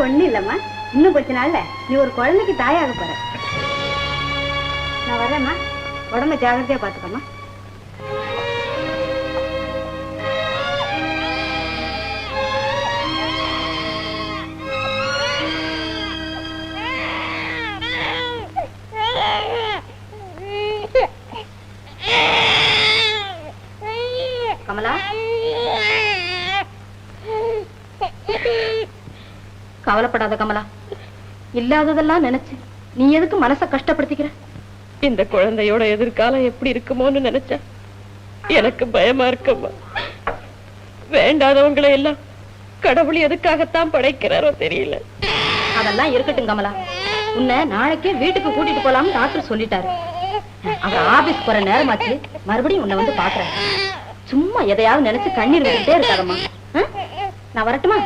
உனக்கு ஒண்ணும் இல்லம்மா. இன்னும் கொஞ்ச நாள்ல நீ ஒரு குழந்தைக்கு தாயாக போற. நான் வரேம்மா உடம்ப ஜாகிரதையா பாத்துக்கம்மா. கமலா? கவலைப்படாத கமலா. இல்லாததெல்லாம் நினைச்சு நீ எதுக்கு மனச கஷ்டப்படுத்திக்கிற? இந்த குழந்தையோட எதிர்காலம் எப்படி இருக்குமோன்னு நினைச்சா? எனக்கு பயமா இருக்கம்மா. வேண்டாதவங்களை எல்லாம் கடவுள் எதுக்காகத்தான் படைக்கிறாரோ தெரியல. அதெல்லாம் இருக்கட்டும் கமலா. உன்னை நாளைக்கே வீட்டுக்கு கூட்டிட்டு போலாம்னு டாக்டர் சொல்லிட்டாரு. அவர் ஆபீஸ் போற நேரமாச்சு மறுபடியும் உன்னை வந்து பாக்குறேன் சும்மா எதையாவது நினைச்சு கண்ணீர் விட்டுட்டே இருக்காதம்மா? நான் வரட்டுமா?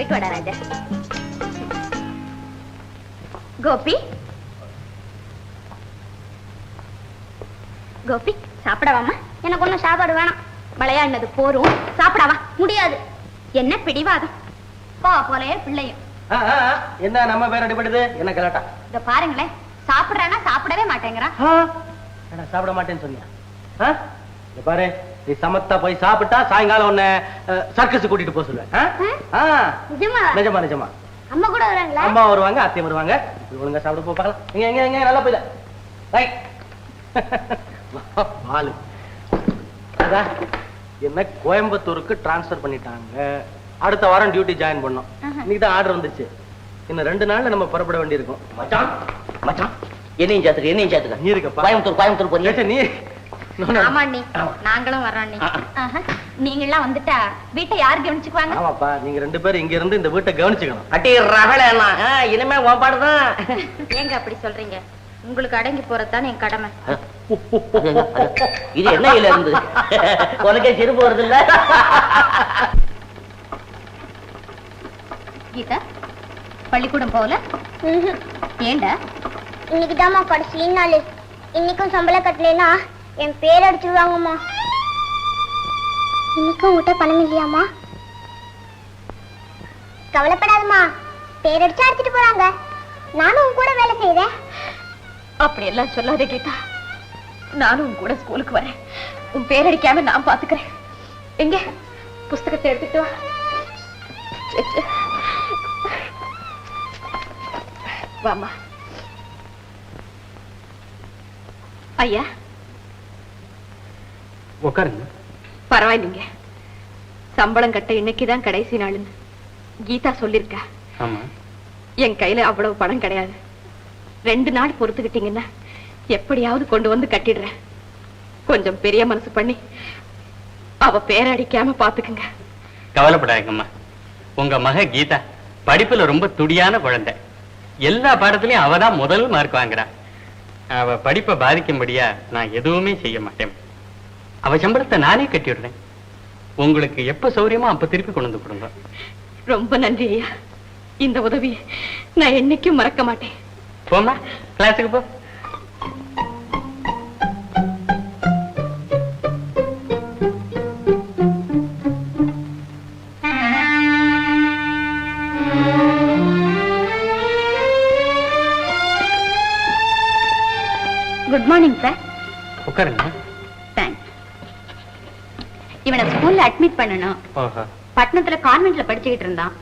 போயிட்டு வாடா ராஜா. கோபி? கோபி சாப்பிடவாமா எனக்கு ஒன்றும் சாப்பாடு வேணாம். விளையாடினது போரும். சாப்பிடவா? முடியாது. என்ன பிடிவாதம்? போ போலயே பிள்ளையும். என்ன நம்ம பேர் அடிபடுது என்ன கலாட்டா? இத பாருங்களேன். சாப்பிடுறானா சாப்பிடவே மாட்டேங்கிறான். சாப்பிட மாட்டேன்னு சொன்னியா? பாரு. நீ சமத்தா போய் சாப்பிட்டா சாயங்காலம் உன்னை சர்க்கஸ் கூட்டிட்டு போக சொல்லுவேன். நிஜமா? நிஜமா அம்மா கூட வராங்களா? அம்மா வருவாங்க அத்தையும் வருவாங்க. ஒழுங்கா சாப்பிட போ பார்க்கலாம். எங்க எங்க எங்க நல்லா போயில ரைட் பாலு. அதான் என்ன கோயம்புத்தூருக்கு டிரான்ஸ்ஃபர் பண்ணிட்டாங்க. அடுத்த வாரம் டியூட்டி ஜாயின் பண்ணோம். இன்னைக்கு தான் ஆர்டர் வந்துச்சு. இன்னும் ரெண்டு நாள்ல நம்ம புறப்பட வேண்டியிருக்கும். மச்சான் மச்சான். என்னையும் சேர்த்துக்க என்னையும் சேர்த்துக்க நீ இருக்கப்பா. கோயம்புத்தூர் கோயம்புத்தூர் போறியா ஏச்சே, நீ. ஆமா அண்ணி. நாங்களும் வர்றோம் அண்ணி. ஆஹா. நீங்கெல்லாம் வந்துட்டா வீட்டை யார் கவனிச்சுக்குவாங்க? ஆமாப்பா நீங்க ரெண்டு பேரும் இங்க இருந்து இந்த வீட்டை கவனிச்சுக்கணும். அட்டி ரகல இனிமே உன் பாடுதான். ஏங்க அப்படி சொல்றீங்க? உங்களுக்கு அடங்கி போறதுதான் என் கடமை. இது என்ன இல இருந்து? உனக்கே சிரிப்பு வருது இல்ல கீதா பள்ளிக்கூடம் போகல? ஏண்டா? இன்னைக்கு தாம்மா கடைசி நாள் இன்னைக்கும் சம்பளம் கட்டலைன்னா என் பேர் அடிச்சிருவாங்கம்மா. இன்னைக்கும் உங்ககிட்ட பணம் இல்லையாம்மா? கவலைப்படாதம்மா. பேர் அடிச்சு அடிச்சிட்டு போறாங்க. நானும் உன் கூட வேலை செய்யறேன் அப்படி எல்லாம் சொல்லாதே கீதா. நானும் உன் கூட ஸ்கூலுக்கு வரேன். உன் பேர் அடிக்காம நான் பாத்துக்கிறேன். எங்க? புஸ்தகத்தை எடுத்துட்டு வா. வாம்மா. ஐயா? உட்காருங்க பரவாயில்லைங்க. சம்பளம் கட்ட இன்னைக்குதான் கடைசி நாளுன்னு கீதா சொல்லிருக்கா. ஆமா. என் கையில அவ்வளவு பணம் கிடையாது. ரெண்டு நாள் பொறுத்துக்கிட்டீங்கன்னா எப்படியாவது கொண்டு வந்து கட்டிடுறேன். கொஞ்சம் பெரிய மனசு பண்ணி அவ பேரை அடிக்காம பாத்துக்குங்க. கவலைப்படாதீங்கம்மா. உங்க மக கீதா படிப்புல ரொம்ப துடியான குழந்தை. எல்லா பாடத்திலயும் அவ தான் முதல் மார்க் வாங்குறா. அவ படிப்பை பாதிக்கும்படியா நான் எதுவுமே செய்ய மாட்டேன். அவ சம்பளத்தை நானே கட்டிடுறேன் உங்களுக்கு எப்ப சௌரியமோ அப்ப திருப்பி கொண்டு வந்து கொடுங்க. ரொம்ப நன்றி ஐயா. இந்த உதவி நான் என்னைக்கும் மறக்க மாட்டேன். போமா கிளாஸுக்கு போ. குட் மார்னிங் சார் உட்காருங்க. ஸ்கூல்ல அட்மிட் பண்ணணும் ஓஹோ. பட்டணத்துல கான்வென்ட்ல படிச்சுக்கிட்டு இருந்தான்.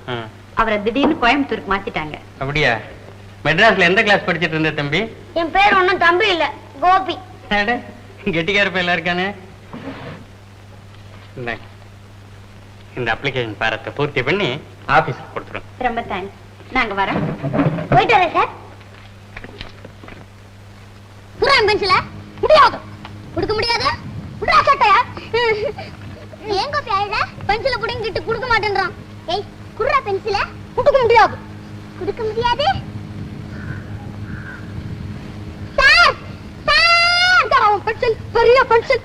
அவரை திடீர்னு கோயம்புத்தூருக்கு மாத்திட்டாங்க. அப்படியா? மெட்ராஸ்ல எந்த கிளாஸ் படிச்சிட்டு இருந்த தம்பி? என் பேர் ஒன்றும் தம்பி இல்ல கோபி. கெட்டிக்கார பையலா இருக்கானே. இந்த அப்ளிகேஷன் பாரத்தை பூர்த்தி பண்ணி ஆபீஸ்க்கு கொடுத்துருங்க ரொம்ப தேங்க்ஸ் நாங்க வரோம் போயிட்டு வரேன் சார் குடுறா பென்சில? முடியாது. கொடுக்க முடியாது? குடுறா சட்டையா? ஏன் கோப்பி அழுத பென்சில புடிங்கிட்டு கொடுக்க மாட்டேன்றான். ஏய் குடுறா பென்சில கொடுக்க முடியாது. கொடுக்க முடியாது? சார்! சார்! அவன் பென்சில் பெரிய பென்சில்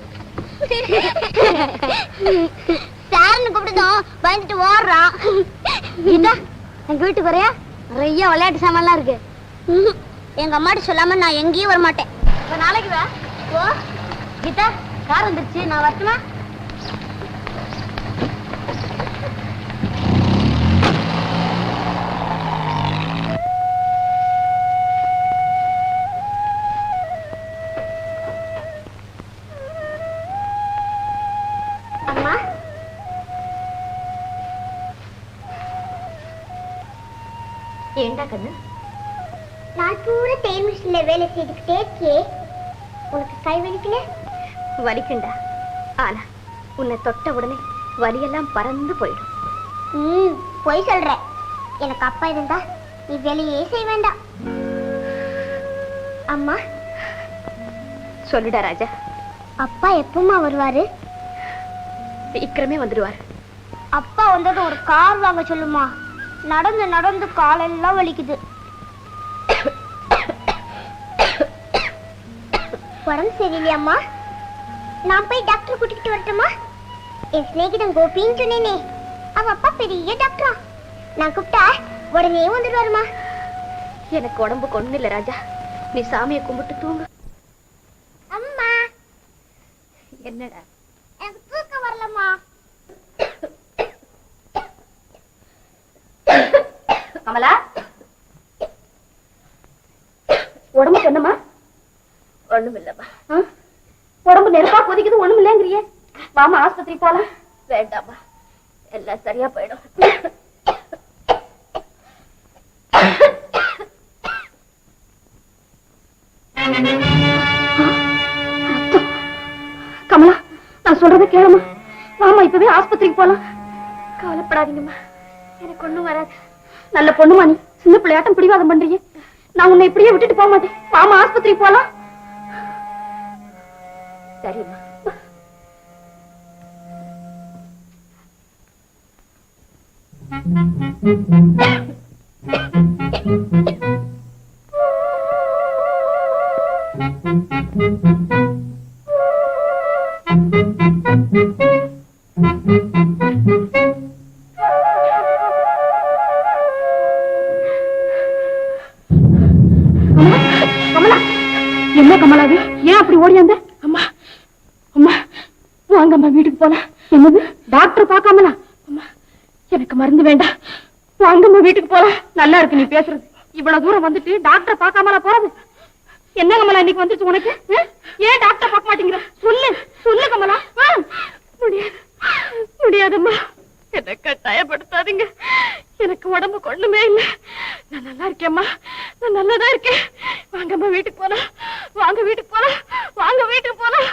சார்னு கூப்பிட்டதும் பயந்துட்டு ஓடுறான். கீதா எங்க வீட்டுக்கு வரையா நிறைய விளையாட்டு சாமான்லாம் இருக்கு. எங்க அம்மாட்ட சொல்லாம நான் எங்கேயும் வர மாட்டேன் இப்ப நாளைக்கு வா. ஓ கீதா கார் வந்துருச்சு. நான் வரட்டுமா? ஏண்டா கண்ணு? நான் பூரா தேன் மிஷின்ல வேலை செய்துக்கிட்டே இருக்கியே. உனக்கு கை வலிக்கல? வலிக்குண்டா ஆனா உன்னை தொட்ட உடனே வலியெல்லாம் பறந்து போயிடும். ம் பொய் சொல்ற. எனக்கு அப்பா இருந்தா நீ வேலையே செய்ய வேண்டாம். அம்மா? சொல்லுடா ராஜா. அப்பா எப்பமா வருவாரு? சீக்கிரமே வந்துடுவார். அப்பா வந்தது ஒரு கார் வாங்க சொல்லுமா? நடந்து நடந்து காலெல்லாம் வலிக்குது. உடம்பு சரியில்லையாம்மா? நான் போய் டாக்டர் கூட்டிகிட்டு வரட்டுமா? என் சிநேகிதன் கோபின்னு சொன்னேனே. அவ அப்பா பெரிய டாக்டரா. நான் கூப்பிட்டா உடனே வந்துடுவாருமா. எனக்கு உடம்புக்கு ஒண்ணு இல்ல ராஜா. நீ சாமியை கும்பிட்டு தூங்கு. அம்மா. என்னடா? எனக்கு தூக்கம் வரலம்மா. கமலா? உடம்புக்கு என்னம்மா ஒண்ணும் இல்லம்மா? உடம்பு நெருப்பா கொதிக்குது ஒண்ணும் இல்லைங்கிறியே வாமா ஆஸ்பத்திரி போலாம். வேண்டாம்மா. எல்லாம் சரியா போயிடும். கமலா நான் சொல்றதை கேளுமா வாமா இப்பவே ஆஸ்பத்திரிக்கு போலாம். கவலைப்படாதீங்கம்மா. எனக்கு ஒண்ணும் வராது. நல்ல பொண்ணு மணி. சின்ன பிள்ளையாட்டம் பிடிவாதம் பண்றீங்க. நான் உன்னை இப்படியே விட்டுட்டு போக மாட்டேன். மாமா ஆஸ்பத்திரி போலாம். சரிம்மா. கமலா நம்ம வீட்டுக்கு போலாம். என்னது? டாக்டர் பார்க்காமலா? அம்மா எனக்கு மருந்து வேண்டாம். வாங்கம்மா வீட்டுக்கு போலாம். நல்லா இருக்கு நீ பேசுறது. இவ்வளவு தூரம் வந்துட்டு டாக்டர் பார்க்காமலா போறது? என்ன கமலா இன்னைக்கு வந்துச்சு உனக்கு? ஏன் டாக்டர் பார்க்க மாட்டேங்கிற? சொல்லு சொல்லு கமலா. முடியாது. முடியாதம்மா. என்ன கட்டாயப்படுத்தாதீங்க. எனக்கு உடம்பு ஒண்ணுமே இல்லை. நான் நல்லா இருக்கேம்மா. நான் நல்லாதான் இருக்கேன். வாங்கம்மா வீட்டுக்கு போலாம். வாங்க வீட்டுக்கு போலாம். வாங்க வீட்டுக்கு போலாம்.